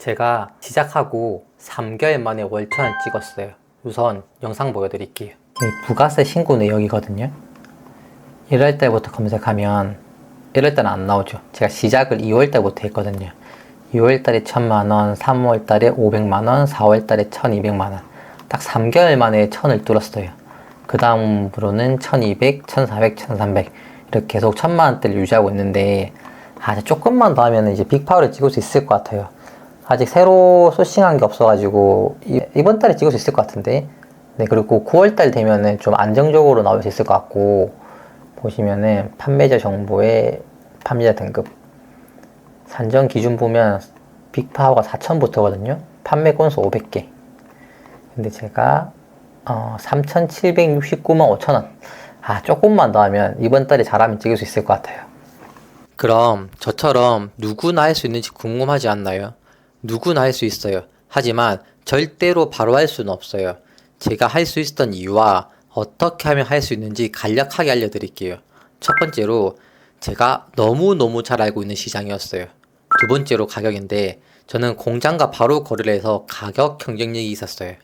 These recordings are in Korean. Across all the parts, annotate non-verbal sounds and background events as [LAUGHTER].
제가 시작하고 3개월 만에 월천을 찍었어요. 우선 영상 보여드릴게요. 이 부가세 신고 내역이거든요. 1월 달부터 검색하면 1월 달은 안 나오죠. 제가 시작을 2월 달부터 했거든요. 2월 달에 1000만 원, 3월 달에 500만 원, 4월 달에 1200만 원. 딱 3개월 만에 1000을 뚫었어요. 그 다음으로는 1200, 1400, 1300 이렇게 계속 1000만 원대를 유지하고 있는데 아, 조금만 더 하면 이제 빅파워를 찍을 수 있을 것 같아요. 아직 새로 소싱한 게 없어가지고 이- 이번 달에 찍을 수 있을 것 같은데 네 그리고 9월 달 되면은 좀 안정적으로 나올 수 있을 것 같고 보시면은 판매자 정보에 판매자 등급 산정 기준 보면 빅파워가 4천부터거든요 판매 건수 500개 근데 제가 어, 3,769만 5천 원. 아, 조금만 더 하면 이번 달에 잘하면 찍을 수 있을 것 같아요. 그럼 저처럼 누구나 할 수 있는지 궁금하지 않나요? 누구나 할 수 있어요. 하지만 절대로 바로 할 수는 없어요. 제가 할 수 있었던 이유와 어떻게 하면 할 수 있는지 간략하게 알려드릴게요. 첫 번째로 제가 너무너무 잘 알고 있는 시장이었어요. 두 번째로 가격인데 저는 공장과 바로 거래를 해서 가격 경쟁력이 있었어요.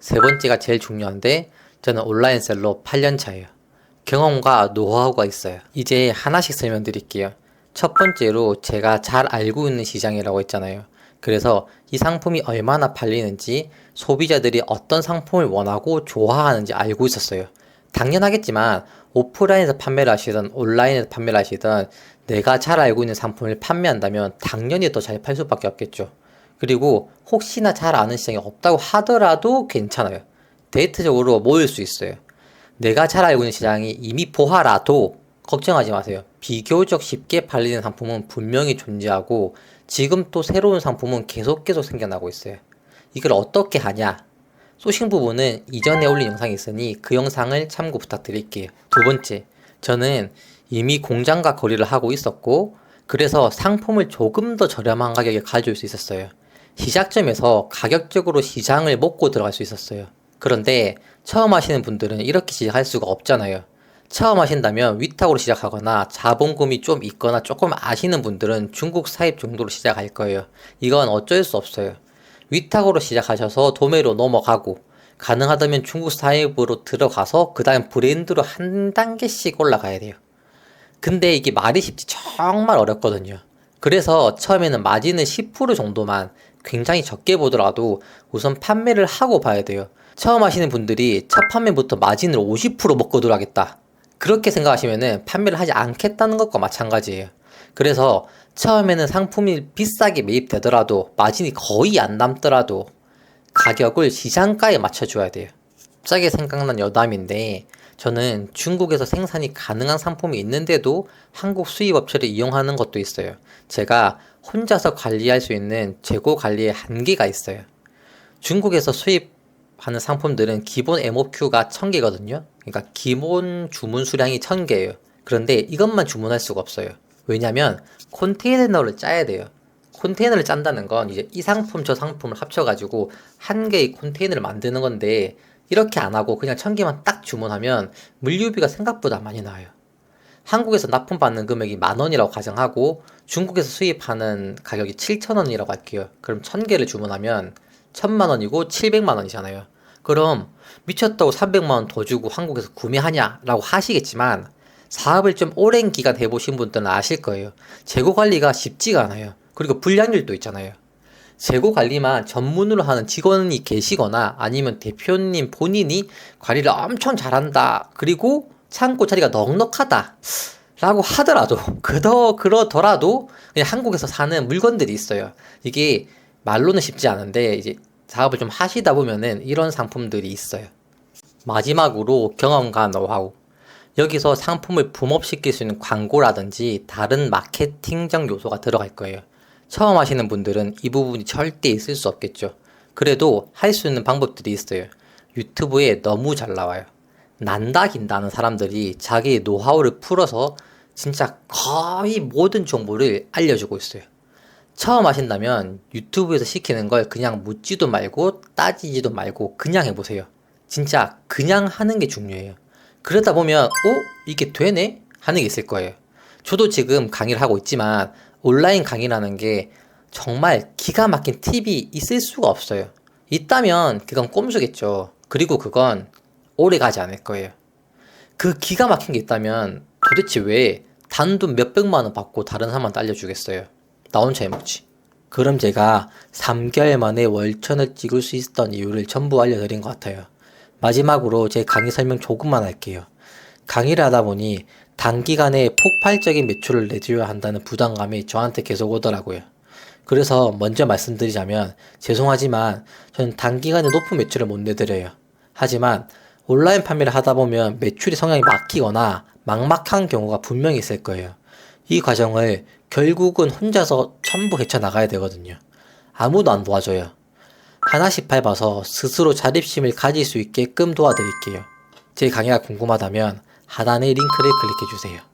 세 번째가 제일 중요한데 저는 온라인 셀러 8년 차예요. 경험과 노하우가 있어요. 이제 하나씩 설명드릴게요. 첫 번째로 제가 잘 알고 있는 시장이라고 했잖아요. 그래서 이 상품이 얼마나 팔리는지 소비자들이 어떤 상품을 원하고 좋아하는지 알고 있었어요. 당연하겠지만 오프라인에서 판매를 하시든 온라인에서 판매를 하시든 내가 잘 알고 있는 상품을 판매한다면 당연히 더 잘 팔 수밖에 없겠죠. 그리고 혹시나 잘 아는 시장이 없다고 하더라도 괜찮아요. 데이터적으로 모일 수 있어요. 내가 잘 알고 있는 시장이 이미 보하라도 걱정하지 마세요. 비교적 쉽게 팔리는 상품은 분명히 존재하고 지금 또 새로운 상품은 계속 계속 생겨나고 있어요. 이걸 어떻게 하냐? 소싱 부분은 이전에 올린 영상이 있으니 그 영상을 참고 부탁드릴게요. 두 번째, 저는 이미 공장과 거래를 하고 있었고 그래서 상품을 조금 더 저렴한 가격에 가져올 수 있었어요. 시작점에서 가격적으로 시장을 먹고 들어갈 수 있었어요. 그런데 처음 하시는 분들은 이렇게 시작할 수가 없잖아요. 처음 하신다면 위탁으로 시작하거나 자본금이 좀 있거나 조금 아시는 분들은 중국 사입 정도로 시작할 거예요. 이건 어쩔 수 없어요. 위탁으로 시작하셔서 도매로 넘어가고 가능하다면 중국 사입으로 들어가서 그 다음 브랜드로 한 단계씩 올라가야 돼요. 근데 이게 말이 쉽지 정말 어렵거든요. 그래서 처음에는 마진을 10% 정도만 굉장히 적게 보더라도 우선 판매를 하고 봐야 돼요. 처음 하시는 분들이 첫 판매부터 마진을 50% 먹고 들어가겠다. 그렇게 생각하시면은 판매를 하지 않겠다는 것과 마찬가지예요. 그래서 처음에는 상품이 비싸게 매입되더라도 마진이 거의 안 남더라도 가격을 시장가에 맞춰줘야 돼요. 갑자기 생각난 여담인데 저는 중국에서 생산이 가능한 상품이 있는데도 한국 수입 업체를 이용하는 것도 있어요. 제가 혼자서 관리할 수 있는 재고 관리의 한계가 있어요. 중국에서 수입하는 상품들은 기본 MOQ가 1000개거든요. 그러니까 기본 주문 수량이 1000개예요. 그런데 이것만 주문할 수가 없어요. 왜냐면 컨테이너를 짜야 돼요. 컨테이너를 짠다는 건 이제 이 상품 저 상품을 합쳐가지고 한 개의 컨테이너를 만드는 건데 이렇게 안 하고 그냥 천 개만 딱 주문하면 물류비가 생각보다 많이 나와요. 한국에서 납품받는 금액이 만 원이라고 가정하고 중국에서 수입하는 가격이 7천 원이라고 할게요. 그럼 천 개를 주문하면 천만 원이고 700만 원이잖아요. 그럼 미쳤다고 300만 원 더 주고 한국에서 구매하냐라고 하시겠지만 사업을 좀 오랜 기간 해보신 분들은 아실 거예요. 재고 관리가 쉽지가 않아요. 그리고 불량률도 있잖아요. 재고 관리만 전문으로 하는 직원이 계시거나 아니면 대표님 본인이 관리를 엄청 잘한다. 그리고 창고 자리가 넉넉하다. 라고 하더라도, [LAUGHS] 그더, 그러더라도 그냥 한국에서 사는 물건들이 있어요. 이게 말로는 쉽지 않은데 이제 사업을 좀 하시다 보면은 이런 상품들이 있어요. 마지막으로 경험과 노하우. 여기서 상품을 붐업시킬 수 있는 광고라든지 다른 마케팅적 요소가 들어갈 거예요. 처음 하시는 분들은 이 부분이 절대 있을 수 없겠죠. 그래도 할 수 있는 방법들이 있어요. 유튜브에 너무 잘 나와요. 난다 긴다는 사람들이 자기의 노하우를 풀어서 진짜 거의 모든 정보를 알려주고 있어요. 처음 하신다면 유튜브에서 시키는 걸 그냥 묻지도 말고 따지지도 말고 그냥 해보세요. 진짜 그냥 하는 게 중요해요. 그러다 보면, 어? 이게 되네? 하는 게 있을 거예요. 저도 지금 강의를 하고 있지만 온라인 강의라는 게 정말 기가 막힌 팁이 있을 수가 없어요. 있다면 그건 꼼수겠죠. 그리고 그건 오래 가지 않을 거예요. 그 기가 막힌 게 있다면 도대체 왜 단돈 몇백만 원 받고 다른 사람한테 알려주겠어요? 나 혼자 해먹지. 그럼 제가 3개월 만에 월천을 찍을 수 있었던 이유를 전부 알려드린 것 같아요. 마지막으로 제 강의 설명 조금만 할게요. 강의를 하다 보니 단기간에 폭발적인 매출을 내줘야 한다는 부담감이 저한테 계속 오더라고요. 그래서 먼저 말씀드리자면 죄송하지만 저는 단기간에 높은 매출을 못 내드려요. 하지만 온라인 판매를 하다 보면 매출이 성향이 막히거나 막막한 경우가 분명히 있을 거예요. 이 과정을 결국은 혼자서 전부 헤쳐나가야 되거든요. 아무도 안 도와줘요. 하나씩 밟아서 스스로 자립심을 가질 수 있게끔 도와드릴게요. 제 강의가 궁금하다면 하단의 링크를 클릭해주세요.